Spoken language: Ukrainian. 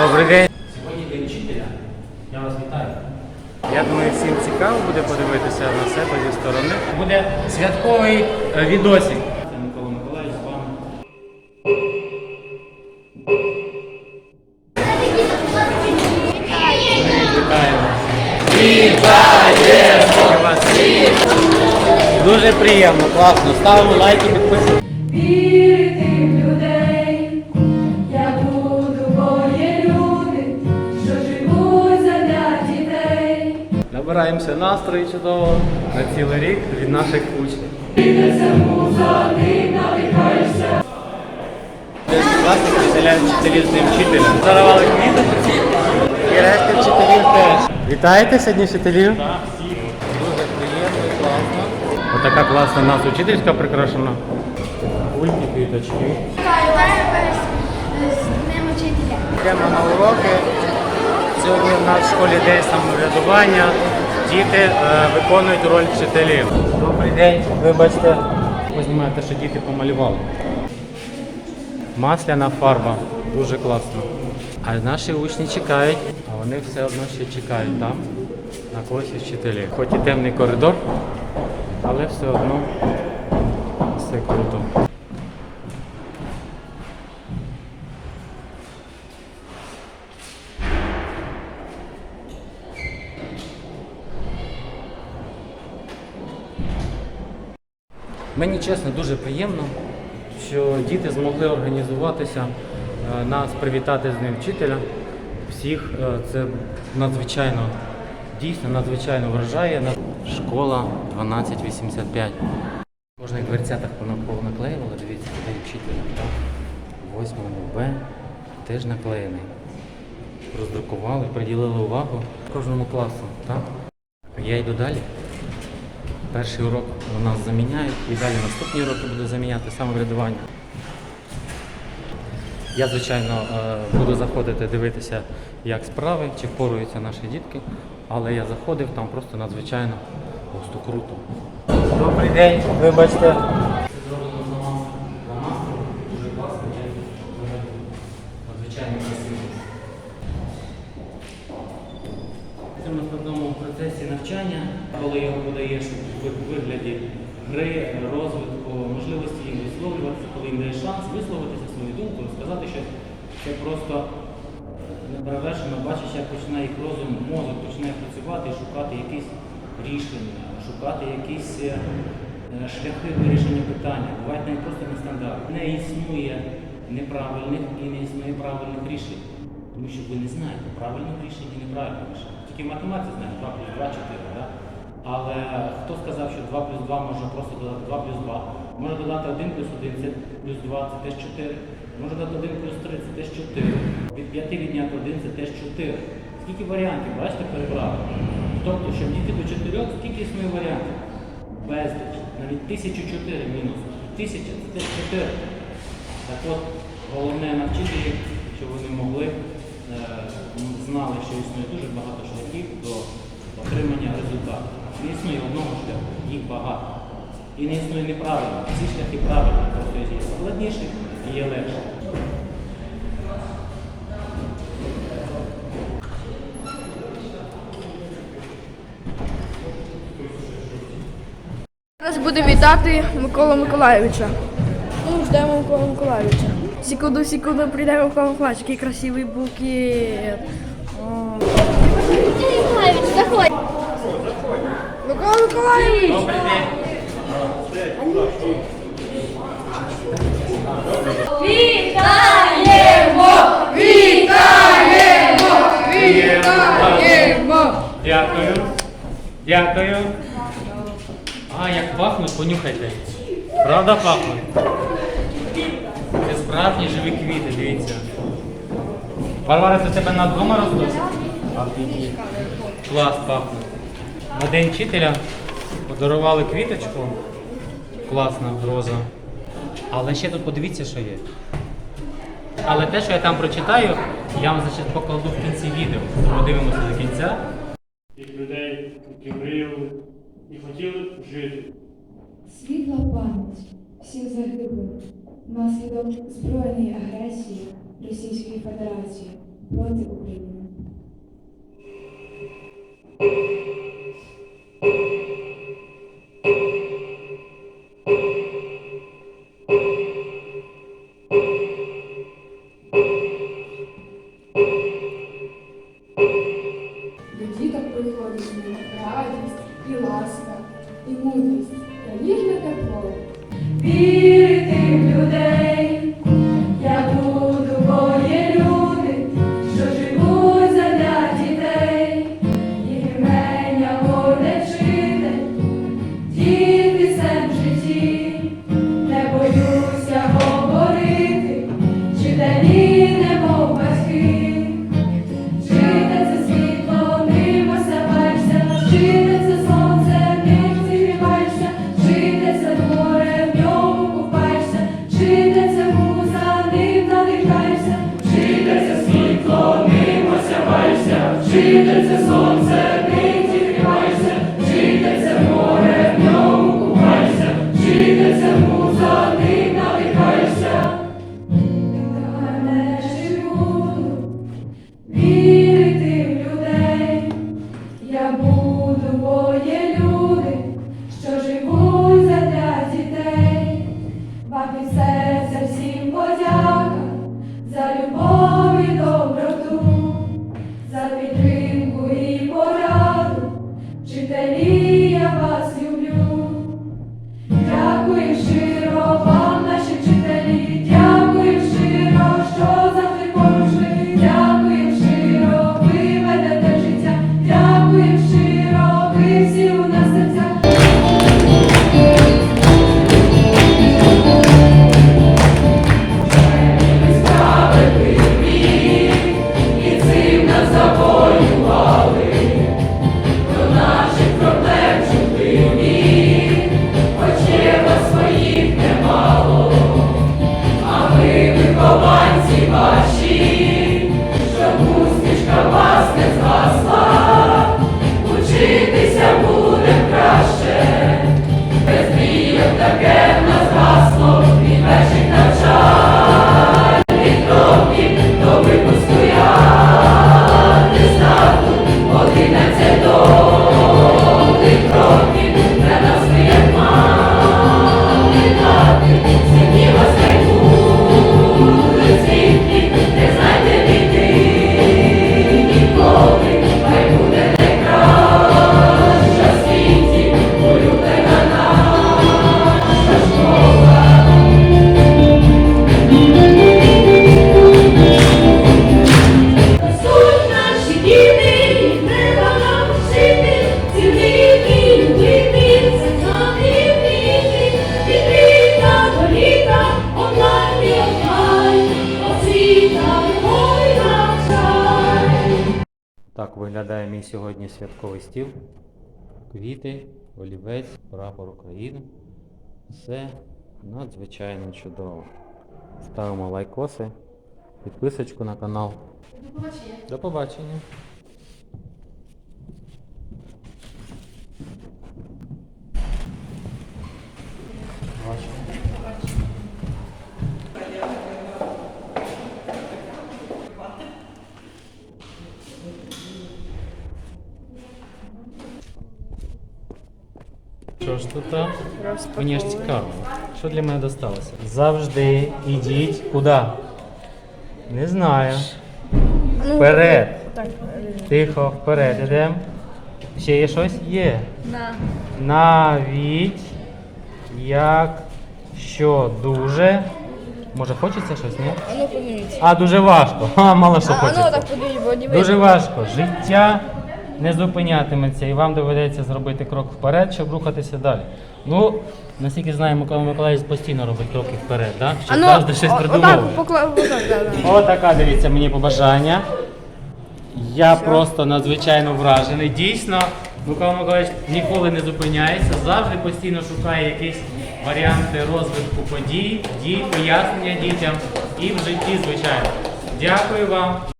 Добрий день. Сьогодні день вчителя. Я вас вітаю. Я думаю, всім цікаво буде подивитися на себе зі сторони. Буде святковий е, відосик. Це Микола Миколаївич з вами. Вітаємо. Вітаємо вас. Дуже приємно, класно. Ставимо лайки, підписуйтесь. Набираємося настрою чудово на цілий рік від наших учнів. Класні вчителя, вчителі з ним вчителя. Дарували квіти. І решта вчителів теж. Вітаєте сьогодні вчителів? Так, всіх. Дуже приємно класно. Отака класна у нас учительська прикрашена. Кульки, квіточки. Йдемо на уроки. Сьогодні в нас в школі день самоврядування. Діти е, виконують роль вчителів. Добрий день, вибачте. Ви знімаєте, що діти помалювали. Масляна фарба. Дуже класно. А наші учні чекають, а вони все одно ще чекають там, на когось із вчителів. Хоч і темний коридор, але все одно все круто. Мені чесно дуже приємно, що діти змогли організуватися, е, нас привітати з ним вчителя. Всіх е, це надзвичайно, дійсно надзвичайно вражає. Школа 1285. В кожних дверцятах пона- понаклеювали, дивіться, де вчителя. В 8 Б теж наклеєний. Роздрукували, приділили увагу кожному класу. Так? Я йду далі. Перший урок у нас заміняють, і далі наступні уроки буду заміняти самоврядування. Я, звичайно, е, буду заходити дивитися, як справи, чи впоруються наші дітки, але я заходив, там просто надзвичайно просто круто. Добрий день, вибачте. Цьому складному процесі навчання, коли його подаєш у вигляді гри, розвитку, можливості їм висловлюватися, коли їм даєш шанс висловитися свою думку, розказати щось, це просто неперевершено бачиш, як починає їх розум, мозок починає працювати і шукати якісь рішення, шукати якісь е, шляхи вирішення питання. Бувають навіть просто нестандартні. Не існує неправильних і не існує правильних рішень. Тому що ви не знаєте правильних рішень і неправильних рішень. Тільки в математиці знаємо 2 плюс 2 4, да? Але хто сказав, що 2 плюс 2 можна просто додати 2 плюс 2? Може додати 1 плюс 1 це плюс 2 це теж 4. Може додати 1 плюс 3 це теж 4. Від 5 відняти 1 це теж 4. Скільки варіантів, бачите, перебрали? Тобто, щоб дійти до 4, скільки існує варіантів? Безліч. Навіть 1004 мінус. 1000 це теж 4. Так от, головне навчити їх, щоб вони могли, е, знали, що існує дуже багато шляхів до отримання результату. Не існує одного шляху, їх багато. І не існує неправильно. Всі шляхи правильні, просто є складніші і є легші. Нас буде вітати Микола Миколайовича. Ну, ждемо Микола Миколайовича. Секунду, секунду, прийде Микола Миколайович, який красивий букет. О. Миколаївич, заходь. Вітаємо! Вітаємо! Вітаємо! Дякую. Дякую. А, як пахнуть, понюхайте. Правда пахнуть? Це справжні живі квіти, дивіться. Варвара, це тебе над двома ростуть? Клас пахнуть. На день вчителя подарували квіточку. Класна роза. Але ще тут подивіться, що є. Але те, що я там прочитаю, я вам значить, покладу в кінці відео. Тому дивимося до кінця. тих людей, які мріяли і хотіли жити. Світла пам'ять всіх загиблих внаслідок збройної агресії Російської Федерації. проти Так виглядає мій сьогодні святковий стіл. Квіти, олівець, прапор України. Все надзвичайно чудово. Ставимо лайкоси, підписочку на канал. До побачення. До побачення. Що ж тут? там? Мені ж цікаво. Що для мене досталося? Завжди ідіть куди? Не знаю. Ну, Вперед. Тихо, вперед ідемо. Ще є щось? Є. на. Навіть якщо дуже. Може хочеться щось, ні? А ну подивіться. А, дуже важко. А, мало що А, а ну так подивіться, бо Дуже важко. Життя не зупинятиметься, і вам доведеться зробити крок вперед, щоб рухатися далі. Ну, наскільки знаю, Микола Миколаївич постійно робить кроки вперед, так? Щоб ну, завжди щось придумовує. Отак, покла... отак, да, да. Отака, дивіться, мені побажання. Я просто надзвичайно вражений. Дійсно, Микола Миколаївич ніколи не зупиняється, завжди постійно шукає якісь варіанти розвитку подій, дій, пояснення дітям і в житті, звичайно. Дякую вам.